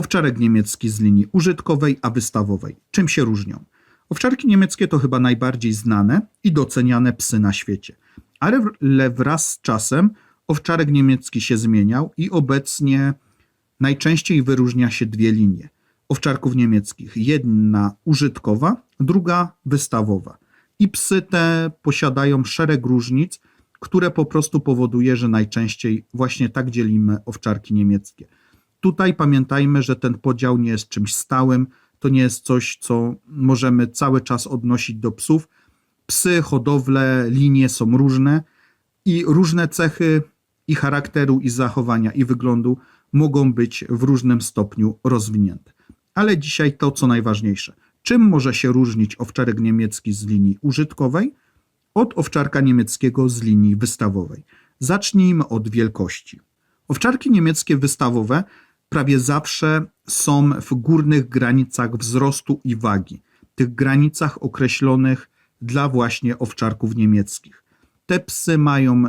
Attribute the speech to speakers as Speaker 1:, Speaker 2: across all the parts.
Speaker 1: owczarek niemiecki z linii użytkowej, a wystawowej. Czym się różnią? Owczarki niemieckie to chyba najbardziej znane i doceniane psy na świecie. Ale wraz z czasem owczarek niemiecki się zmieniał i obecnie najczęściej wyróżnia się dwie linie owczarków niemieckich. Jedna użytkowa, druga wystawowa. I psy te posiadają szereg różnic, które po prostu powoduje, że najczęściej właśnie tak dzielimy owczarki niemieckie. Tutaj pamiętajmy, że ten podział nie jest czymś stałym, to nie jest coś, co możemy cały czas odnosić do psów. Psy, hodowle, linie są różne i różne cechy i charakteru, i zachowania, i wyglądu mogą być w różnym stopniu rozwinięte. Ale dzisiaj to, co najważniejsze. Czym może się różnić owczarek niemiecki z linii użytkowej od owczarka niemieckiego z linii wystawowej? Zacznijmy od wielkości. Owczarki niemieckie wystawowe prawie zawsze są w górnych granicach wzrostu i wagi, tych granicach określonych dla właśnie owczarków niemieckich. Te psy mają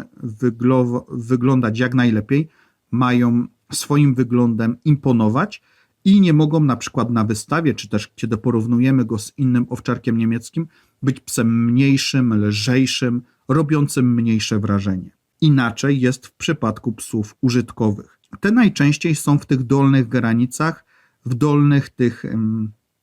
Speaker 1: wyglądać jak najlepiej, mają swoim wyglądem imponować i nie mogą na przykład na wystawie, czy też kiedy porównujemy go z innym owczarkiem niemieckim, być psem mniejszym, lżejszym, robiącym mniejsze wrażenie. Inaczej jest w przypadku psów użytkowych. Te najczęściej są w tych dolnych granicach, w dolnych tych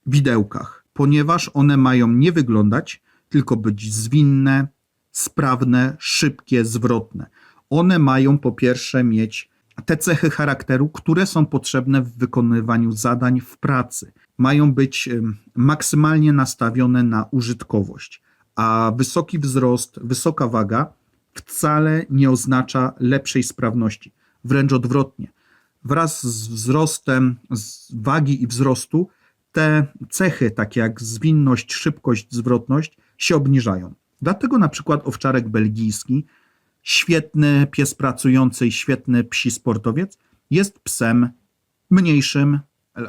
Speaker 1: widełkach, ponieważ one mają nie wyglądać, tylko być zwinne, sprawne, szybkie, zwrotne. One mają po pierwsze mieć te cechy charakteru, które są potrzebne w wykonywaniu zadań w pracy. Mają być maksymalnie nastawione na użytkowość, a wysoki wzrost, wysoka waga wcale nie oznacza lepszej sprawności. Wręcz odwrotnie. Wraz z wzrostem z wagi i wzrostu te cechy, takie jak zwinność, szybkość, zwrotność, się obniżają. Dlatego na przykład owczarek belgijski świetny pies pracujący i świetny psi sportowiec jest psem mniejszym,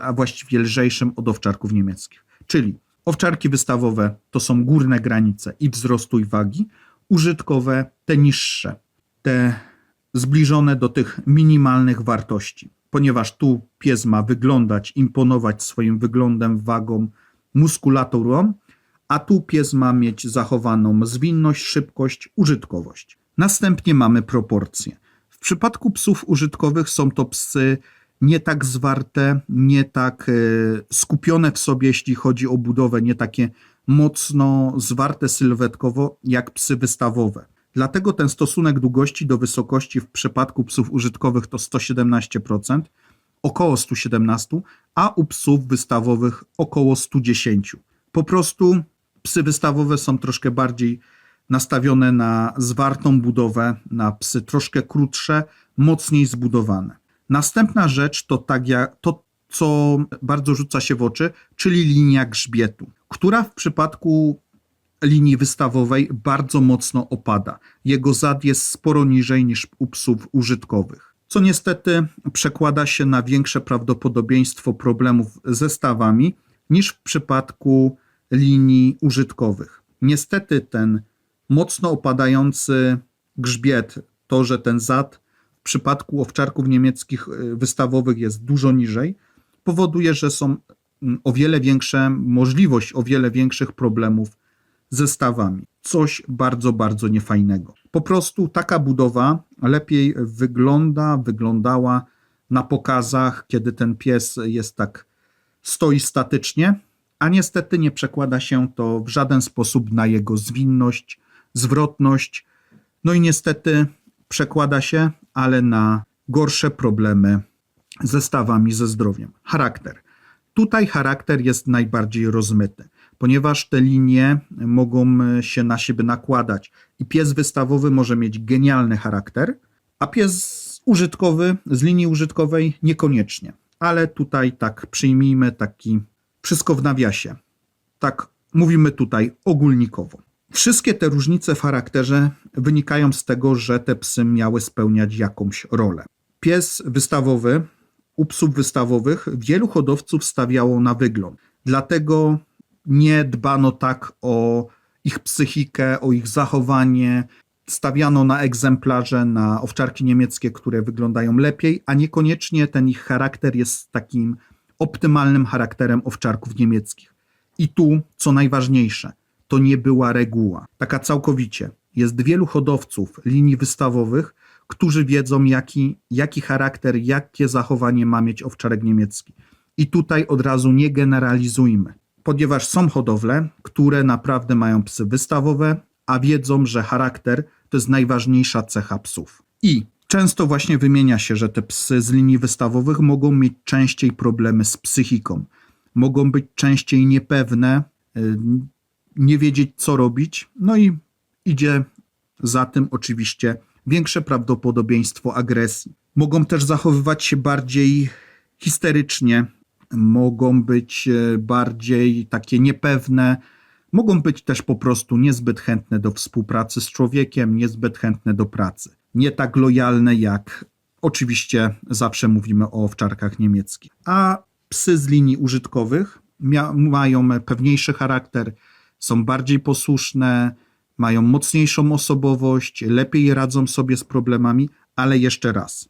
Speaker 1: a właściwie lżejszym od owczarków niemieckich. Czyli owczarki wystawowe to są górne granice i wzrostu i wagi, użytkowe te niższe, te zbliżone do tych minimalnych wartości, ponieważ tu pies ma wyglądać, imponować swoim wyglądem, wagą, muskulaturą, a tu pies ma mieć zachowaną zwinność, szybkość, użytkowość. Następnie mamy proporcje. W przypadku psów użytkowych są to psy nie tak zwarte, nie tak e, skupione w sobie, jeśli chodzi o budowę, nie takie mocno zwarte sylwetkowo jak psy wystawowe. Dlatego ten stosunek długości do wysokości w przypadku psów użytkowych to 117%, około 117, a u psów wystawowych około 110. Po prostu psy wystawowe są troszkę bardziej nastawione na zwartą budowę, na psy troszkę krótsze, mocniej zbudowane. Następna rzecz to tak jak to, co bardzo rzuca się w oczy, czyli linia grzbietu, która w przypadku linii wystawowej bardzo mocno opada. Jego zad jest sporo niżej niż u psów użytkowych, co niestety przekłada się na większe prawdopodobieństwo problemów ze stawami niż w przypadku linii użytkowych. Niestety ten mocno opadający grzbiet, to, że ten zad w przypadku owczarków niemieckich y, wystawowych jest dużo niżej, powoduje, że są mm, o wiele większe, możliwość o wiele większych problemów ze stawami. Coś bardzo, bardzo niefajnego. Po prostu taka budowa lepiej wygląda, wyglądała na pokazach, kiedy ten pies jest tak, stoi statycznie, a niestety nie przekłada się to w żaden sposób na jego zwinność, zwrotność, no i niestety przekłada się, ale na gorsze problemy ze stawami, ze zdrowiem. Charakter. Tutaj charakter jest najbardziej rozmyty, ponieważ te linie mogą się na siebie nakładać i pies wystawowy może mieć genialny charakter, a pies użytkowy z linii użytkowej niekoniecznie. Ale tutaj tak przyjmijmy taki wszystko w nawiasie. Tak mówimy tutaj ogólnikowo. Wszystkie te różnice w charakterze wynikają z tego, że te psy miały spełniać jakąś rolę. Pies wystawowy, u psów wystawowych wielu hodowców stawiało na wygląd. Dlatego nie dbano tak o ich psychikę, o ich zachowanie. Stawiano na egzemplarze, na owczarki niemieckie, które wyglądają lepiej, a niekoniecznie ten ich charakter jest takim optymalnym charakterem owczarków niemieckich. I tu, co najważniejsze, to nie była reguła. Taka całkowicie. Jest wielu hodowców linii wystawowych, którzy wiedzą, jaki, jaki charakter, jakie zachowanie ma mieć owczarek niemiecki. I tutaj od razu nie generalizujmy, ponieważ są hodowle, które naprawdę mają psy wystawowe, a wiedzą, że charakter to jest najważniejsza cecha psów. I często właśnie wymienia się, że te psy z linii wystawowych mogą mieć częściej problemy z psychiką, mogą być częściej niepewne, y, nie wiedzieć co robić, no i idzie za tym oczywiście większe prawdopodobieństwo agresji. Mogą też zachowywać się bardziej histerycznie, mogą być e, bardziej takie niepewne, mogą być też po prostu niezbyt chętne do współpracy z człowiekiem, niezbyt chętne do pracy. Nie tak lojalne jak oczywiście zawsze mówimy o owczarkach niemieckich. A psy z linii użytkowych mają pewniejszy charakter, są bardziej posłuszne, mają mocniejszą osobowość, lepiej radzą sobie z problemami, ale jeszcze raz,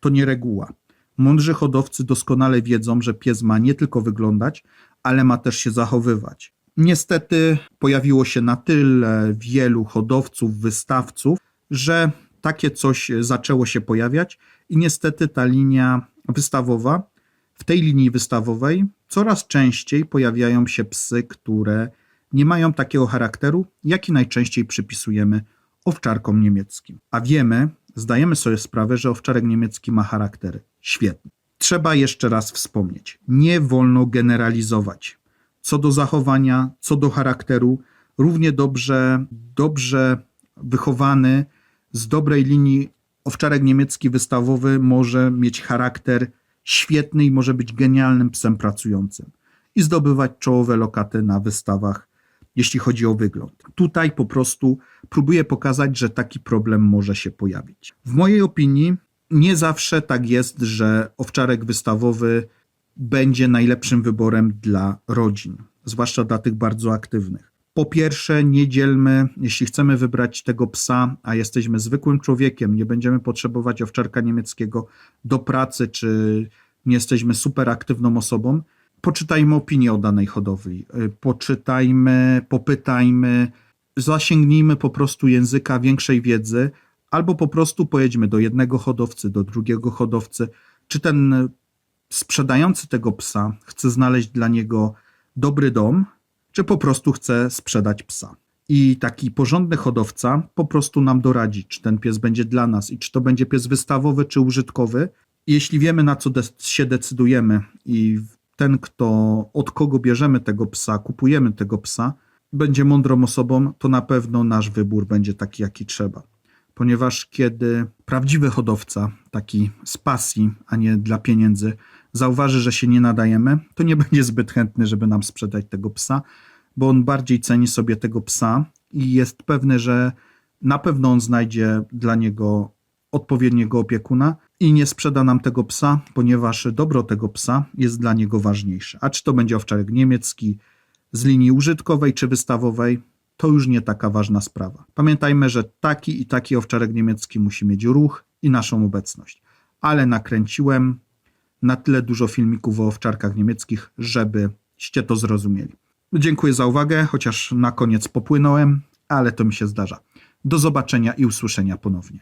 Speaker 1: to nie reguła. Mądrzy hodowcy doskonale wiedzą, że pies ma nie tylko wyglądać, ale ma też się zachowywać. Niestety pojawiło się na tyle wielu hodowców, wystawców, że takie coś zaczęło się pojawiać i niestety ta linia wystawowa, w tej linii wystawowej coraz częściej pojawiają się psy, które nie mają takiego charakteru, jaki najczęściej przypisujemy owczarkom niemieckim. A wiemy, zdajemy sobie sprawę, że owczarek niemiecki ma charakter świetny. Trzeba jeszcze raz wspomnieć, nie wolno generalizować. Co do zachowania, co do charakteru, równie dobrze, dobrze wychowany, z dobrej linii owczarek niemiecki wystawowy może mieć charakter świetny i może być genialnym psem pracującym i zdobywać czołowe lokaty na wystawach, jeśli chodzi o wygląd. Tutaj po prostu próbuję pokazać, że taki problem może się pojawić. W mojej opinii nie zawsze tak jest, że owczarek wystawowy będzie najlepszym wyborem dla rodzin, zwłaszcza dla tych bardzo aktywnych. Po pierwsze, nie dzielmy, jeśli chcemy wybrać tego psa, a jesteśmy zwykłym człowiekiem, nie będziemy potrzebować owczarka niemieckiego do pracy, czy nie jesteśmy super aktywną osobą, poczytajmy opinię o danej hodowli, y, poczytajmy, popytajmy, zasięgnijmy po prostu języka większej wiedzy, albo po prostu pojedźmy do jednego hodowcy, do drugiego hodowcy, czy ten sprzedający tego psa chce znaleźć dla niego dobry dom, czy po prostu chce sprzedać psa. I taki porządny hodowca po prostu nam doradzi, czy ten pies będzie dla nas i czy to będzie pies wystawowy, czy użytkowy. Jeśli wiemy, na co de- się decydujemy i ten, kto, od kogo bierzemy tego psa, kupujemy tego psa, będzie mądrą osobą, to na pewno nasz wybór będzie taki, jaki trzeba. Ponieważ kiedy prawdziwy hodowca, taki z pasji, a nie dla pieniędzy, zauważy, że się nie nadajemy, to nie będzie zbyt chętny, żeby nam sprzedać tego psa, bo on bardziej ceni sobie tego psa i jest pewny, że na pewno on znajdzie dla niego odpowiedniego opiekuna i nie sprzeda nam tego psa, ponieważ dobro tego psa jest dla niego ważniejsze. A czy to będzie owczarek niemiecki z linii użytkowej czy wystawowej, to już nie taka ważna sprawa. Pamiętajmy, że taki i taki owczarek niemiecki musi mieć ruch i naszą obecność. Ale nakręciłem na tyle dużo filmików o owczarkach niemieckich, żebyście to zrozumieli. Dziękuję za uwagę, chociaż na koniec popłynąłem, ale to mi się zdarza. Do zobaczenia i usłyszenia ponownie.